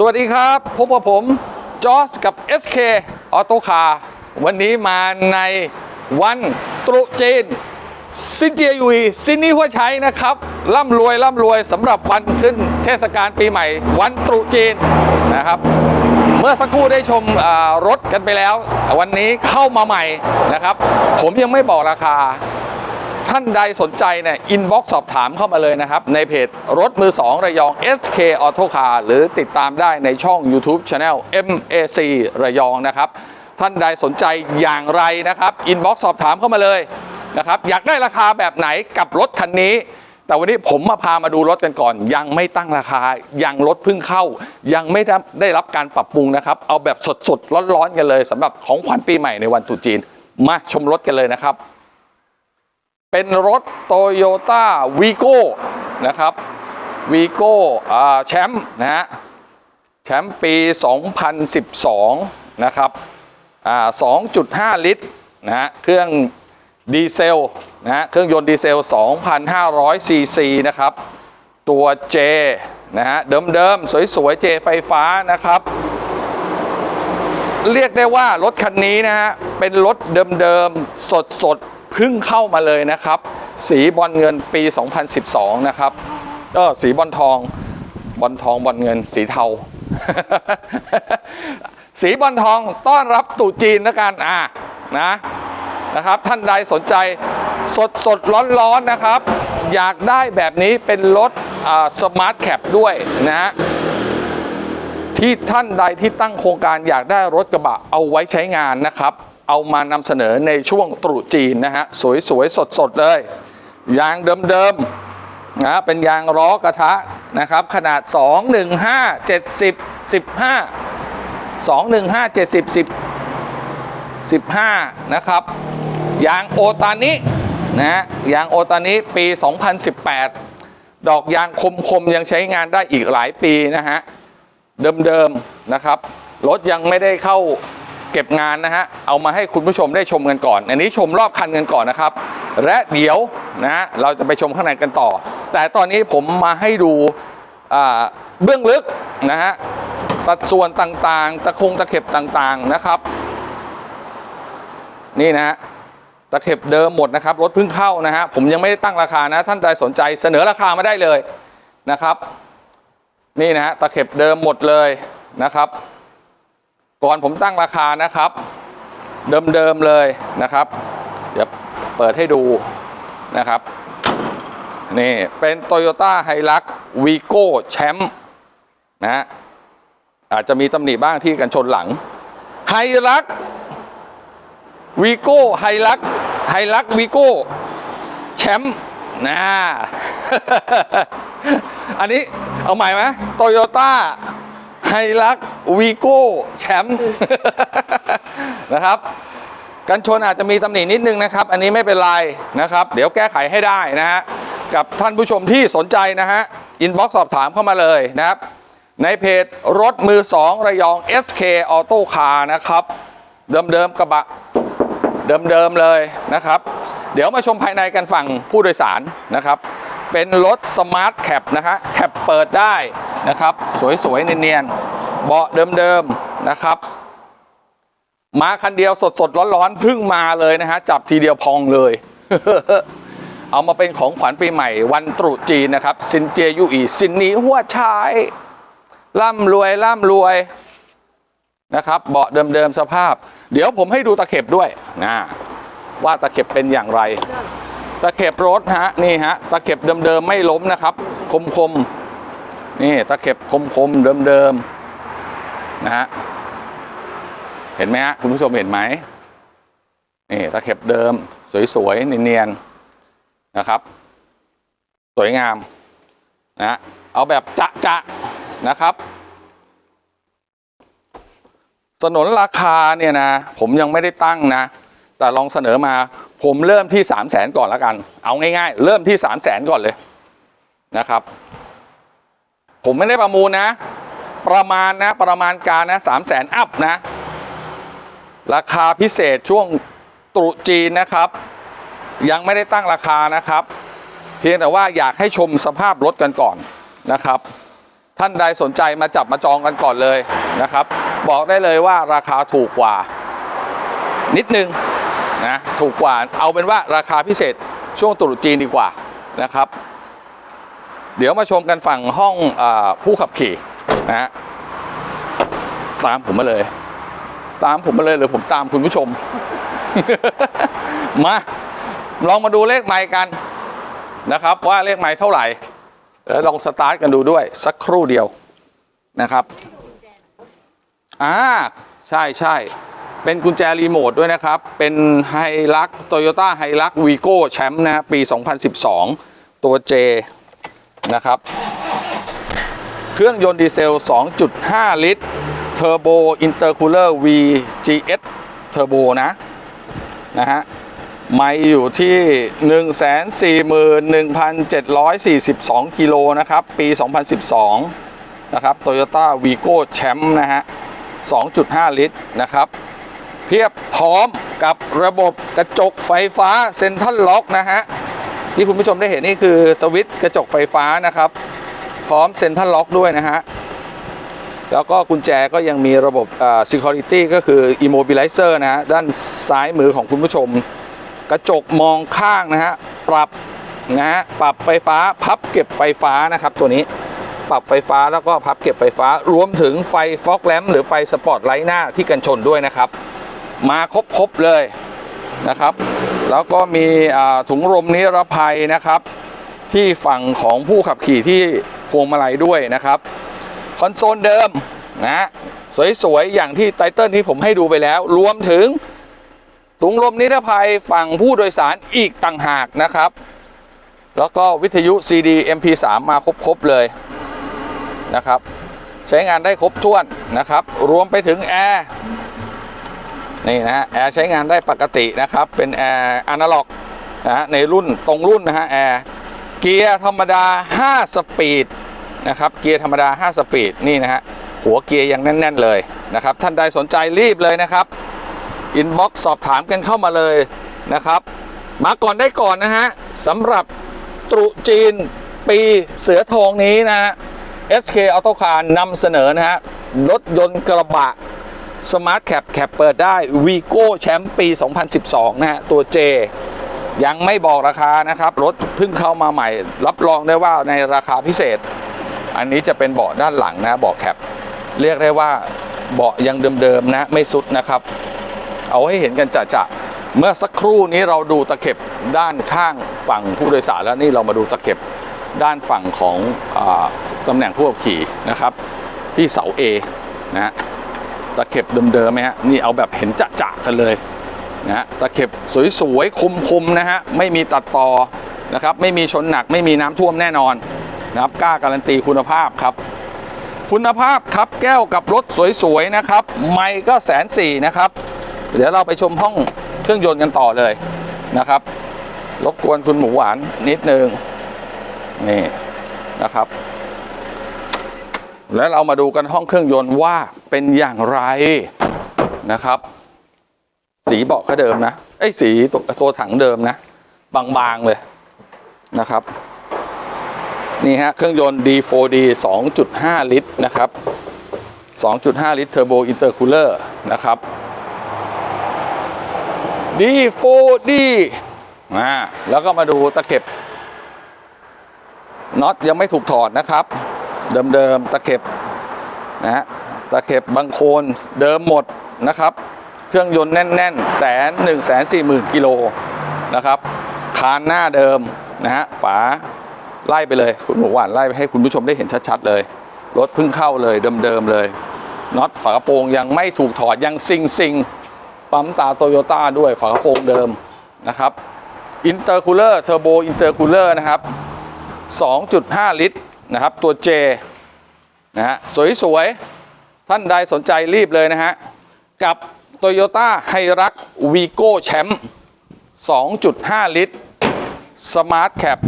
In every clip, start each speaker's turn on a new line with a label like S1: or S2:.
S1: สวัสดีครับ พบกับผมจอสกับ SK ออโตคาร์วันนี้มาในวันตรุษจีนซินเจียยุยซินนี้หัวใช้นะครับร่ำรวยร่ำรวยสำหรับวันขึ้นเทศกาลปีใหม่ วันตรุษจีนนะครับ เมื่อสักครู่ได้ชมรถกันไปแล้ว วันนี้เข้ามาใหม่นะครับ ผมยังไม่บอกราคา ท่านใดสนใจเนี่ยอินบ็อกซ์สอบถามเข้ามาเลยนะครับ ในเพจรถมือ 2 ระยอง SK Auto Car หรือติดตามได้ในช่อง YouTube Channel MAC ระยองนะครับ ท่านใดสนใจอย่างไรนะครับอินบ็อกซ์สอบถามเข้ามาเลยนะครับอยากได้ราคาแบบไหนกับรถคันนี้ แต่วันนี้ผมมาพามาดูรถกันก่อน ยังไม่ตั้งราคา ยังรถเพิ่งเข้า ยังไม่ได้ได้รับการปรับปรุงนะครับ เอาแบบสดๆร้อนๆกันเลยสำหรับของขวัญปีใหม่ในวันตรุษจีน มาชมรถกันเลยนะครับ เป็นรถโตโยต้าวีโก้นะครับวีโก้แชมป์นะฮะแชมป์ปี 2012 นะครับ2.5 ลิตรนะฮะเครื่องดีเซลนะฮะเครื่องยนต์ดีเซล 2,500 ซีซีนะครับ ตัว J นะฮะเดิมๆ สวยๆ J ไฟฟ้านะครับ เรียกได้ว่ารถคันนี้นะฮะเป็นรถเดิมๆ สดๆ เพิ่งเข้ามาเลยนะครับ สีบอลเงินปี 2012 นะครับเออสีบอลทอง บอลทองบอลเงิน สีเทา สีบอลทองต้อนรับตรุจีนแล้วกันอะนะนะครับท่านใดสนใจสดสดร้อนร้อนนะครับ อยากได้แบบนี้เป็นรถสมาร์ทแคปด้วยนะฮะที่ท่านใดที่ตั้งโครงการอยากได้รถกระบะเอาไว้ใช้งานนะครับ เอามานำเสนอในช่วงตรุษจีนนะฮะสวยๆสดๆเลย ยางเดิมๆนะเป็นยางล้อกระทะนะครับ ขนาด 215 70 15 215 70 10 15 นะครับ ยางโอตานินะยางโอตานิปี 2018 ดอกยางคมๆ ยังใช้งานได้อีกหลายปีนะฮะ เดิมๆ นะครับ รถยังไม่ได้เข้า ก็บงานนะฮะเอามาให้คุณผู้ชมได้ชมกันก่อน อันนี้ชมรอบคันกันก่อนนะครับ และเดี๋ยวนะฮะเราจะไปชมข้างในกันต่อ แต่ตอนนี้ผมมาให้ดูเบื้องลึกนะฮะสัดส่วนต่างๆ ตะคงตะเข็บต่างๆนะครับ นี่นะฮะตะเข็บเดิมหมดนะครับรถเพิ่งเข้านะฮะผมยังไม่ได้ตั้งราคานะท่านใดสนใจเสนอราคามาได้เลยนะครับ นี่นะฮะตะเข็บเดิมหมดเลยนะครับ ก่อนผมตั้งราคานะครับ เดิมๆเลยนะครับ เดี๋ยวเปิดให้ดูนะครับนี่เป็น Toyota h i l u x v i g o Champ นะฮะอาจจะมีตำหนิบ้างที่กันชนหลัง h i l u x v i g o h i l u x h i l u x v i g o แชมป์นะอันนี้เอาใหม่ไหมโตโยต้า ไฮลักวีโก้แชมป์นะครับกันชนอาจจะมีตำหนินิดนึงนะครับ อันนี้ไม่เป็นไรนะครับ เดี๋ยวแก้ไขให้ได้นะฮะกับท่านผู้ชมที่สนใจนะฮะอินบ็อกซ์สอบถามเข้ามาเลยนะครับ ในเพจรถมือ 2 ระยอง SK Auto Car นะครับ เดิมๆกระบะเดิมๆเลยนะครับ เดี๋ยวมาชมภายในกันฝั่งผู้โดยสารนะครับ เป็นรถสมาร์ทแคปนะฮะแคปเปิดได้ นะครับ สวยๆเนียนๆเบาะเดิมๆนะครับ มาคันเดียวสดๆร้อนๆเพิ่งมาเลยนะฮะจับทีเดียวพองเลย เอามาเป็นของขวัญปีใหม่วันตรุษจีนนะครับซินเจยุอีซินนี้หัวชายร่ำรวยร่ำรวยนะครับเบาะเดิมๆสภาพ เดี๋ยวผมให้ดูตะเข็บด้วยนะว่าตะเข็บเป็นอย่างไร ตะเข็บรถฮะนี่ฮะตะเข็บเดิมๆไม่ล้มนะครับ คมๆ นี่ตะเข็บคมๆเดิมๆนะฮะเห็นไหมฮะคุณผู้ชมเห็นไหมนี่ตะเข็บเดิม สวยๆเนียนๆนะครับ สวยงามนะเอาแบบจะๆนะครับ สนนราคาเนี่ยนะ ผมยังไม่ได้ตั้งนะ แต่ลองเสนอมา ผมเริ่มที่3 0 0แสนก่อนล้วกัน เอาง่ายๆ เริ่มที่3 0 0แสนก่อนเลยนะครับ ผมไม่ได้ประมูลนะ ประมาณนะประมาณการนะ3 0 0แสนอัพนะ ราคาพิเศษช่วงตรุษจีนนะครับ ยังไม่ได้ตั้งราคานะครับ เพียงแต่ว่าอยากให้ชมสภาพรถกันก่อนนะครับ ท่านใดสนใจมาจับมาจองกันก่อนเลยนะครับ บอกได้เลยว่าราคาถูกกว่า นิดนึงนะถูกกว่าเอาเป็นว่าราคาพิเศษช่วงตรุษจีนดีกว่านะครับ เดี๋ยวมาชมกันฝั่งห้องอผู้ขับขี่นะฮะตามผมมาเลย ตามผมมาเลยหรือผมตามคุณผู้ชม มาลองมาดูเลขไมค์กันนะครับ ว่าเลขไมค์เท่าไหร่แล้วลองสตาร์ทกันดูด้วยสักครู่เดียวนะครับอ่าใช่ใช่เป็นกุญแจรีโมทด้วยนะครับ เป็นไฮลักโตโยต้าไฮลักวีโก้แชมป์นะฮะปี 2012 ตัว J นะครับ เครื่องยนต์ดีเซล 2.5 ลิตรเทอร์โบอินเตอร์คูลเลอร์ VGS เทอร์โบนะนะฮะไม่อยู่ที่ 141,742 กิโลนะครับ ปี 2012 นะครับ Toyota Vigo Champ นะฮะ 2.5 ลิตรนะครับ เพียบพร้อมกับระบบกระจกไฟฟ้าเซ็นทรัลล็อกนะฮะ ที่คุณผู้ชมได้เห็นนี่คือสวิตช์กระจกไฟฟ้านะครับ พร้อมเซ็นทรัลล็อกด้วยนะฮะแล้วก็กุญแจก็ยังมีระบบอ่า security ก็คือ immobilizer นะฮะด้านซ้ายมือของคุณผู้ชม กระจกมองข้างนะฮะปรับนะฮะปรับไฟฟ้าพับเก็บไฟฟ้านะครับ ตัวนี้ปรับไฟฟ้าแล้วก็พับเก็บไฟฟ้ารวมถึงไฟฟอกแลมหรือไฟสปอตไลท์หน้าที่กันชนด้วยนะครับ มาครบๆเลยนะครับ แล้วก็มีถุงลมนิรภัยนะครับ ที่ฝั่งของผู้ขับขี่ที่พวงมาลัยด้วยนะครับคอนโซลเดิมนะฮะสวยๆ อย่างที่ไตเติลที่ผมให้ดูไปแล้ว รวมถึงถุงลมนิรภัยฝั่งผู้โดยสารอีกต่างหากนะครับ แล้วก็วิทยุ CD MP3 มาครบๆเลยนะครับ ใช้งานได้ครบถ้วนนะครับ รวมไปถึงแอร์ นี่นะฮะแอร์ใช้งานได้ปกตินะครับ เป็นแอร์อนาล็อกนะฮะในรุ่นตรงรุ่นนะฮะแอร์เกียร์ธรรมดา 5 สปีดนะครับเกียร์ธรรมดา 5 สปีดนี่นะฮะหัวเกียร์ยังแน่น ๆ เลยนะครับ ท่านใดสนใจรีบเลยนะครับอินบ็อกซ์สอบถามกันเข้ามาเลยนะครับ มาก่อนได้ก่อนนะฮะสำหรับตรุจีนปีเสือทองนี้นะฮะ SK Auto Car นำเสนอนะฮะรถยนต์กระบะ Smart Cap แคปเปิดได้ Vigo แชมป์ปี 2012 นะฮะ ตัว J ยังไม่บอกราคานะครับ รถเพิ่งเข้ามาใหม่ รับรองได้ว่าในราคาพิเศษ อันนี้จะเป็นเบาะด้านหลังนะเบาะแคป เรียกได้ว่าเบาะยังเดิมๆนะ ไม่สุดนะครับ เอาให้เห็นกันจะๆเมื่อสักครู่นี้เราดูตะเข็บด้านข้างฝั่งผู้โดยสารแล้วนี่เรามาดูตะเข็บด้านฝั่งของอตำแหน่งผู้ขับขี่นะครับ ที่เสา A นะฮะ ตะเข็บเดิมๆไหมฮะนี่เอาแบบเห็นจะๆกันเลยนะฮะตะเข็บสวยๆคมๆนะฮะไม่มีตัดต่อนะครับไม่มีชนหนักไม่มีน้ำท่วมแน่นอนนะครับกล้าการันตีคุณภาพครับ คุณภาพครับแก้วกับรถสวยๆนะครับ ไม่ก็แสนสี่นะครับ เดี๋ยวเราไปชมห้องเครื่องยนต์กันต่อเลยนะครับรบกวนคุณหมูหวานนิดนึงนี่นะครับ แล้วเรามาดูกันห้องเครื่องยนต์ว่าเป็นอย่างไรนะครับ สีเบาะก็เดิมนะไอ้สีตัวตัวถังเดิมนะ บางๆเลยนะครับ นี่ฮะเครื่องยนต์ D4D 2.5 ลิตรนะครับ 2.5 ลิตรเทอร์โบอินเตอร์คูลเลอร์นะครับ D4D อ่าแล้วก็มาดูตะเข็บน็อตยังไม่ถูกถอดนะครับ เดิมๆตะเข็บนะฮะตะเข็บบางโคนเดิมหมดนะครับ เครื่องยนต์แน่นๆแสนหนึ่งแสนสี่หมื่นกิโลนะครับคานหน้าเดิมนะฮะฝาไล่ไปเลยคุณหมูหวานไล่ไปให้คุณผู้ชมได้เห็นชัดๆเลย รถเพิ่งเข้าเลยเดิมๆเลยน็อตฝากระโปรงยังไม่ถูกถอดยังซิงซิงปั๊มตาโตโยต้าด้วยฝากระโปรงเดิมนะครับอินเตอร์คูลเลอร์เทอร์โบอินเตอร์คูลเลอร์นะครับ 2.5 ลิตร นะครับตัว J นะฮะสวยๆ ท่านใดสนใจรีบเลยนะฮะ กับ Toyota h i r u x Vigo Champ 2.5 ลิตร Smart Cap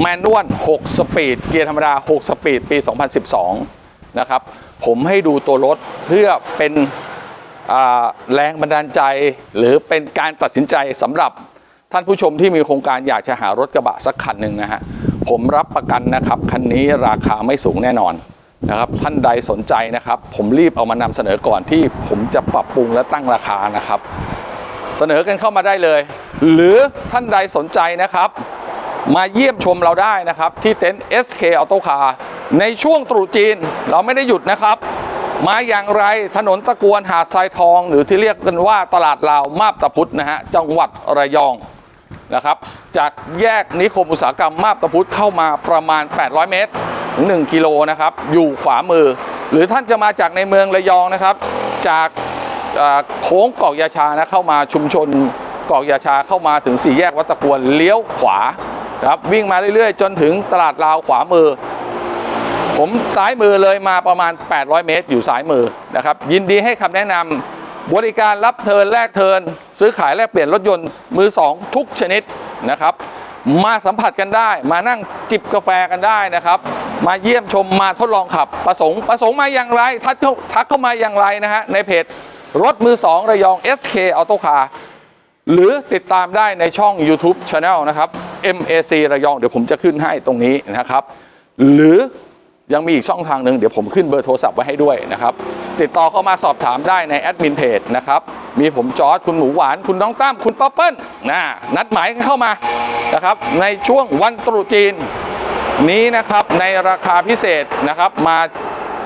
S1: แมนนวล6สปีด เกียร์ธรรมดา 6 สปีด ปี 2012 นะครับ ผมให้ดูตัวรถเพื่อเป็นแรงบันดาลใจ หรือเป็นการตัดสินใจสำหรับท่านผู้ชมที่มีโครงการอยากจะหารถกระบะสักคันหนึ่งนะฮะ ผมรับประกันนะครับคันนี้ราคาไม่สูงแน่นอนนะครับท่านใดสนใจนะครับ ผมรีบเอามานำเสนอก่อนที่ผมจะปรับปรุงและตั้งราคานะครับ เสนอกันเข้ามาได้เลย หรือท่านใดสนใจนะครับ มาเยี่ยมชมเราได้นะครับ ที่เต็นท์ SK Auto Car ในช่วงตรุษจีนเราไม่ได้หยุดนะครับ มาอย่างไรถนนตะกวนหาดทรายทอง หรือที่เรียกกันว่าตลาดลาวมาบตาพุธนะฮะจังหวัดระยอง นะครับจากแยกนิคมอุตสาหกรรมมาบตาพุธเข้ามาประมาณ 800 เมตรถึง1กิโลนะครับอยู่ขวามือ หรือท่านจะมาจากในเมืองระยองนะครับ จากโค้งกอกยาชานะเข้ามาชุมชนกอกยาชาเข้ามาถึงสี่แยกวัดตะกวนเลี้ยวขวาครับวิ่งมาเรื่อยๆ จนถึงตลาดลาวขวามือ ผมซ้ายมือเลยมาประมาณ 800 เมตร อยู่ซ้ายมือนะครับยินดีให้คำแนะนำ บริการรับเทิร์นแลกเทิร์นซื้อขายแลกเปลี่ยนรถยนต์มือสองทุกชนิดนะครับ มาสัมผัสกันได้ มานั่งจิบกาแฟกันได้นะครับ มาเยี่ยมชมมาทดลองขับ ประสงค์ประสงค์มาอย่างไร ทักเข้าทักเข้ามาอย่างไรนะฮะในเพจรถมือสองระยอง SK Auto Car หรือติดตามได้ในช่อง YouTube Channel นะครับ MAC ระยอง เดี๋ยวผมจะขึ้นให้ตรงนี้นะครับ หรือ ยังมีอีกช่องทางหนึ่งเดี๋ยวผมขึ้นเบอร์โทรศัพท์ไว้ให้ด้วยนะครับ ติดต่อเข้ามาสอบถามได้ในแอดมินเพจนะครับ มีผมจอร์ดคุณหมูหวาน คุณน้องตั้มคุณป๊อปเปิ้ลนะนัดหมายกันเข้ามานะครับ ในช่วงวันตรุษจีน นี้นะครับในราคาพิเศษนะครับ มา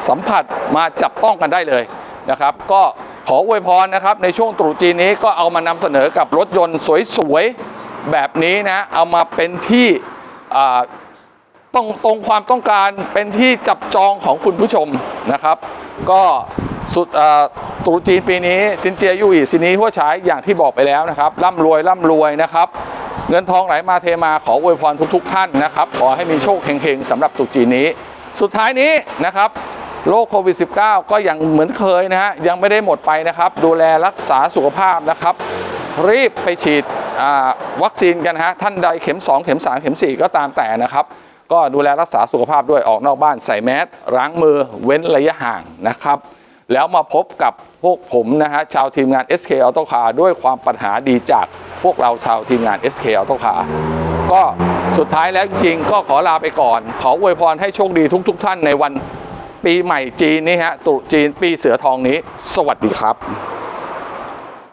S1: สัมผัสมาจับต้องกันได้เลยนะครับ ก็ขออวยพรนะครับ ในช่วงตรุษจีนนี้ก็เอามานำเสนอกับรถยนต์สวยๆแบบนี้นะเอามาเป็นที่ ต้องตรงความต้องการเป็นที่จับจองของคุณผู้ชมนะครับ ก็สุดอ่าตรุษจีนปีนี้สินเจียยู่อีสินี้หัวฉายอย่างที่บอกไปแล้วนะครับร่ำรวยร่ำรวยนะครับ เงินทองไหลมาเทมาขออวยพรทุกๆท่านนะครับ ขอให้มีโชคเฮงๆสำหรับตรุษจีนนี้ สุดท้ายนี้นะครับโรคโควิด -19 ก็ยังเหมือนเคยนะฮะยังไม่ได้หมดไปนะครับ ดูแลรักษาสุขภาพนะครับ รีบไปฉีดวัคซีนกันฮะท่านใดเข็ม 2 เข็ม 3 เข็ม 4 ก็ตามแต่นะครับ ก็ดูแลรักษาสุขภาพด้วยออกนอกบ้านใส่แมสล้างมือเว้นระยะห่างนะครับ แล้วมาพบกับพวกผมนะฮะชาวทีมงาน SK Auto Car ด้วยความปัญหาดีจากพวกเราชาวทีมงาน SK Auto Car ก็สุดท้ายแล้วจริงก็ขอลาไปก่อน ขออวยพรให้โชคดีทุกๆท่านในวันปีใหม่จีนนี้ฮะตรุษจีนปีเสือทองนี้ สวัสดีครับ